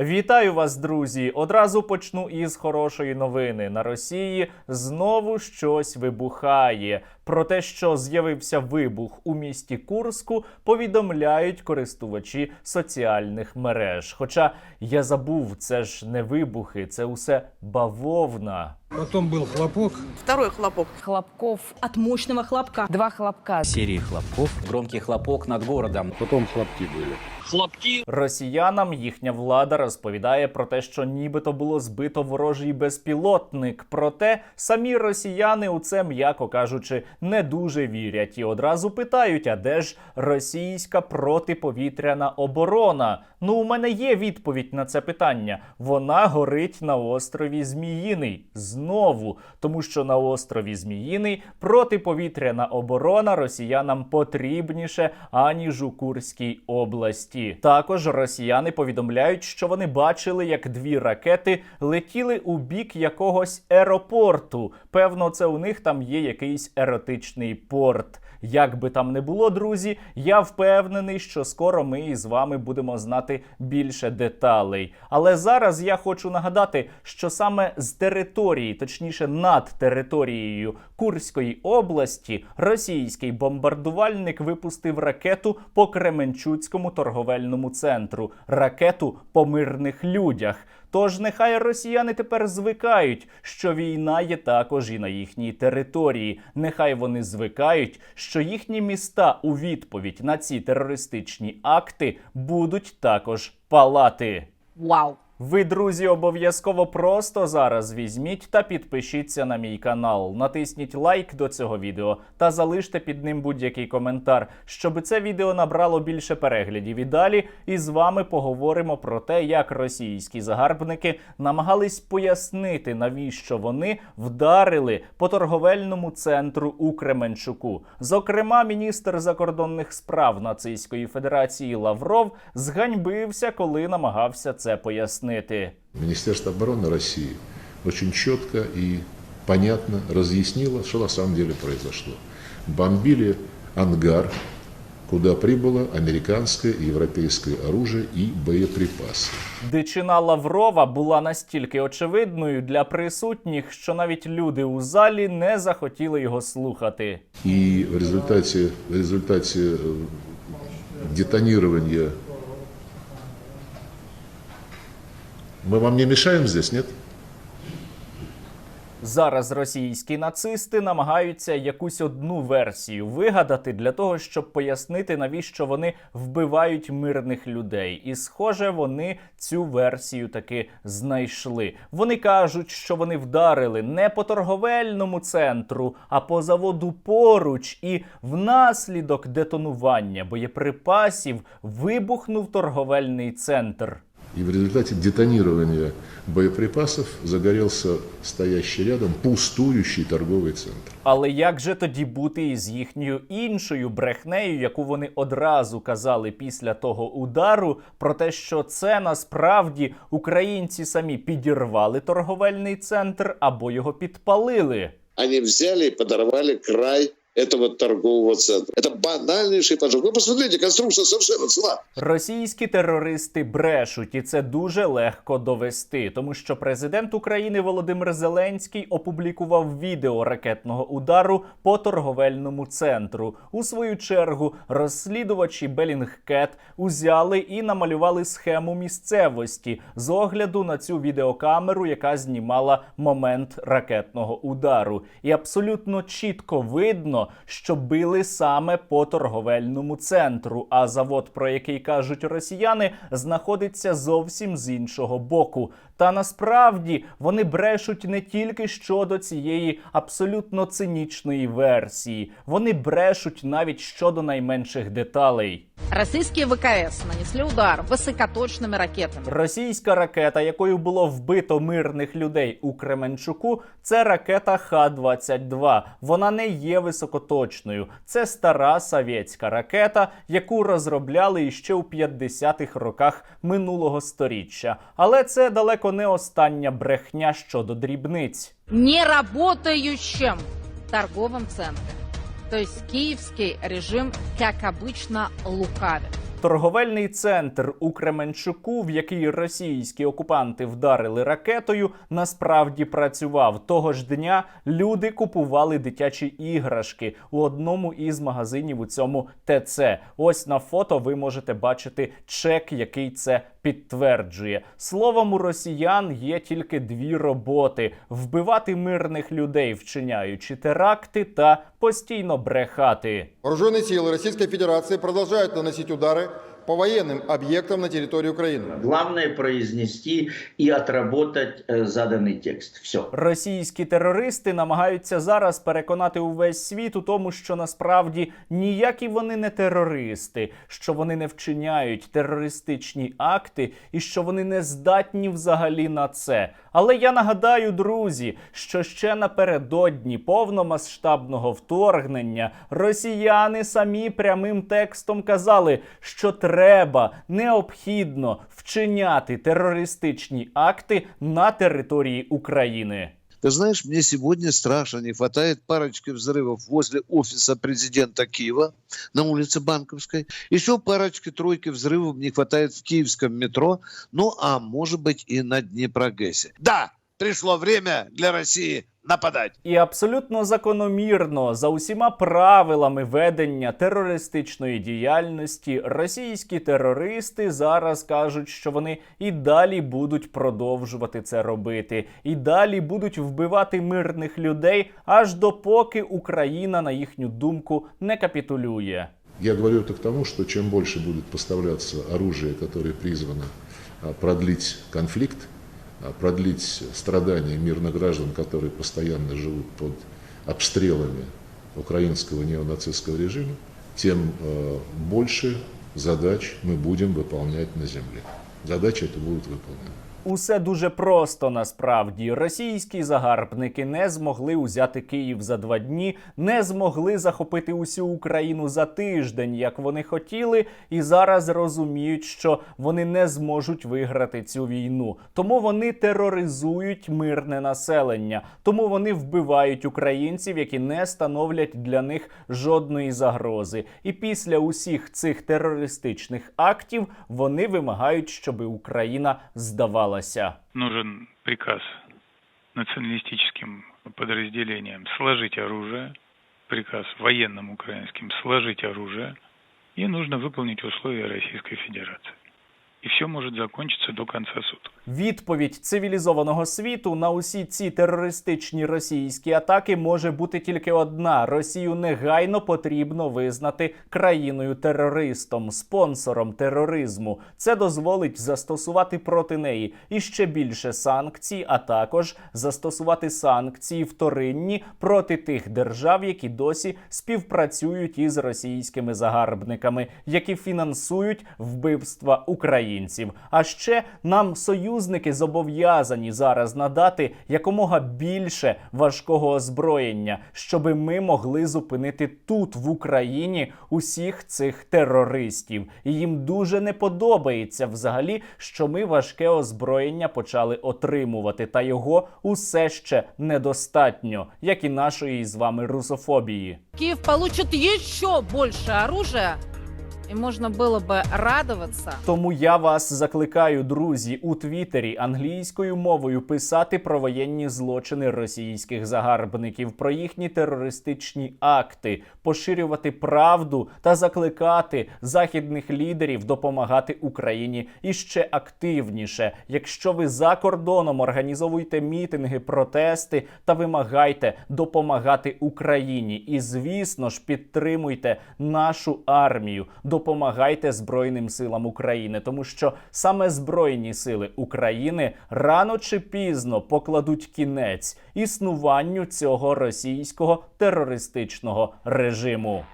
Вітаю вас, друзі! Одразу почну із хорошої новини. На Росії знову щось вибухає. Про те, що з'явився вибух у місті Курску, повідомляють користувачі соціальних мереж. Хоча я забув, це ж не вибухи, це усе бавовна. Потом был хлопок. Второй хлопок. хлопков от мощного хлопка. Два хлопка. серии хлопков. Громкий хлопок над городом. Потом хлопки были. Росіянам їхня влада розповідає про те, що нібито було збито ворожий безпілотник. Проте самі росіяни у це, м'яко кажучи, не дуже вірять і одразу питають: а де ж російська протиповітряна оборона? Ну, у мене є відповідь на це питання. Вона горить на острові Зміїний знову, тому що на острові Зміїний протиповітряна оборона росіянам потрібніше аніж у Курській області. Також росіяни повідомляють, що вони бачили, як дві ракети летіли у бік якогось аеропорту. Певно, це у них там є якийсь еротичний порт. Як би там не було, друзі, я впевнений, що скоро ми із вами будемо знати більше деталей. Але зараз я хочу нагадати, що саме з території, точніше над територією Курської області, російський бомбардувальник випустив ракету по Кременчуцькому торговельному центру, ракету по мирних людях. Тож нехай росіяни тепер звикають, що війна є також і на їхній території. Нехай вони звикають, що їхні міста у відповідь на ці терористичні акти будуть також палати. Вау. Ви, друзі, обов'язково просто зараз візьміть та підпишіться на мій канал. Натисніть лайк до цього відео та залиште під ним будь-який коментар, щоб це відео набрало більше переглядів. І далі із вами поговоримо про те, як російські загарбники намагались пояснити, навіщо вони вдарили по торговельному центру у Кременчуку. Зокрема, міністр закордонних справ нацистської федерації Лавров зганьбився, коли намагався це пояснити Министерство обороны России очень четко и понятно разъяснило, что на самом деле произошло. Бомбили ангар, куда прибыло американское и европейское оружие и боеприпасы. Дичина Лаврова була настільки очевидною для присутніх, що навіть люди у залі не захотіли його слухати. И в результате, в результате э, мы вам не мешаем здесь, нет? Зараз російські нацисти намагаються якусь одну версію вигадати для того, щоб пояснити, навіщо вони вбивають мирних людей. І, схоже, вони цю версію таки знайшли. Вони кажуть, що вони вдарили не по торговельному центру, а по заводу поруч. І внаслідок детонування боєприпасів вибухнув торговельний центр. И в результате детонирования боеприпасов загорелся стоящий рядом пустующий торговый центр. Але як же тоді бути із їхньою іншою брехнею, яку вони одразу казали після того удару, про те, що це насправді українці самі підірвали торговельний центр або його підпалили? они взяли и подорвали край этого торгового центра. Это банальнейший поджог. Вы посмотрите, конструкция совершенно цела. Російські терористи брешуть, і це дуже легко довести, тому що президент України Володимир Зеленський опублікував відео ракетного удару по торговельному центру. У свою чергу розслідувачі Белінгкет узяли і намалювали схему місцевості з огляду на цю відеокамеру, яка знімала момент ракетного удару. І абсолютно чітко видно, що били саме по торговельному центру. А завод, про який кажуть росіяни, знаходиться зовсім з іншого боку. Та насправді вони брешуть не тільки щодо цієї абсолютно цинічної версії, вони брешуть навіть щодо найменших деталей. Российские ВКС нанесли удар высокоточными ракетами. Російська ракета, якою було вбито мирних людей у Кременчуку, це ракета Х-22. Вона не є високоточною. Це стара совєтська ракета, яку розробляли іще у 50-х роках минулого сторіччя. Але це далеко не остання брехня щодо дрібниць. Неработающем торговим центром. То київський режим, як обычно, лукавит. Торговельний центр у Кременчуку, в який російські окупанти вдарили ракетою, насправді працював. Того ж дня люди купували дитячі іграшки у одному із магазинів у цьому ТЦ. Ось на фото ви можете бачити чек, який це підтверджує. Словом, у росіян є тільки дві роботи: вбивати мирних людей, вчиняючи теракти, та постійно брехати. Вооруженные силы Российской Федерации продолжают наносить удары по военным объектам на территории Украины. Главное произнести и отработать э, заданный текст. Все. Російські терористи намагаються зараз переконати увесь світ у тому, що насправді ніякі вони не терористи, що вони не вчиняють терористичні акти і що вони не здатні взагалі на це. Але я нагадаю, друзі, що ще напередодні повномасштабного вторгнення росіяни самі прямим текстом казали, що треба необхідно вчиняти терористичні акти на території України. Ты знаешь, мне сегодня страшно не хватает парочки взрывов возле офиса президента Киева на улице Банковской. Еще парочки-тройки взрывов не хватает в киевском метро, ну а может быть и на Днепрогэсе. Да, пришло время для России нападать. І абсолютно закономірно за усіма правилами ведення терористичної діяльності російські терористи зараз кажуть, що вони і далі будуть продовжувати це робити, і далі будуть вбивати мирних людей, аж допоки Україна, на їхню думку, не капітулює. Я говорю это к тому, что чем больше будет поставляться оружие, которое призвано продлить конфликт, продлить страдания мирных граждан, которые постоянно живут под обстрелами украинского неонацистского режима, тем э, больше задач мы будем выполнять на земле. Задачи это будут выполнены. Усе дуже просто насправді. Російські загарбники не змогли узяти Київ за два дні, не змогли захопити усю Україну за тиждень, як вони хотіли, і зараз розуміють, що вони не зможуть виграти цю війну. Тому вони тероризують мирне населення, тому вони вбивають українців, які не становлять для них жодної загрози. І після усіх цих терористичних актів вони вимагають, щоб Україна здавалася. нужен приказ националистическим подразделениям сложить оружие, приказ военным украинским сложить оружие, и нужно выполнить условия Российской Федерации. И все может закончиться до конца суток. Відповідь цивілізованого світу на усі ці терористичні російські атаки може бути тільки одна: Росію негайно потрібно визнати країною терористом, спонсором тероризму. Це дозволить застосувати проти неї іще більше санкцій, а також застосувати санкції вторинні проти тих держав, які досі співпрацюють із російськими загарбниками, які фінансують вбивства українців. А ще нам союзники зобов'язані зараз надати якомога більше важкого озброєння, щоби ми могли зупинити тут, в Україні, усіх цих терористів. І їм дуже не подобається взагалі, що ми важке озброєння почали отримувати, та його усе ще недостатньо, як і нашої з вами русофобії. Киев получит еще больше оружия, и можно было бы радоваться. Тому я вас закликаю, друзі, у Твіттері англійською мовою писати про воєнні злочини російських загарбників, про їхні терористичні акти, поширювати правду та закликати західних лідерів допомагати Україні іще активніше. Якщо ви за кордоном організовуйте мітинги, протести та вимагайте допомагати Україні. І звісно ж підтримуйте нашу армію. Допомагайте Збройним силам України, тому що саме Збройні сили України рано чи пізно покладуть кінець існуванню цього російського терористичного режиму.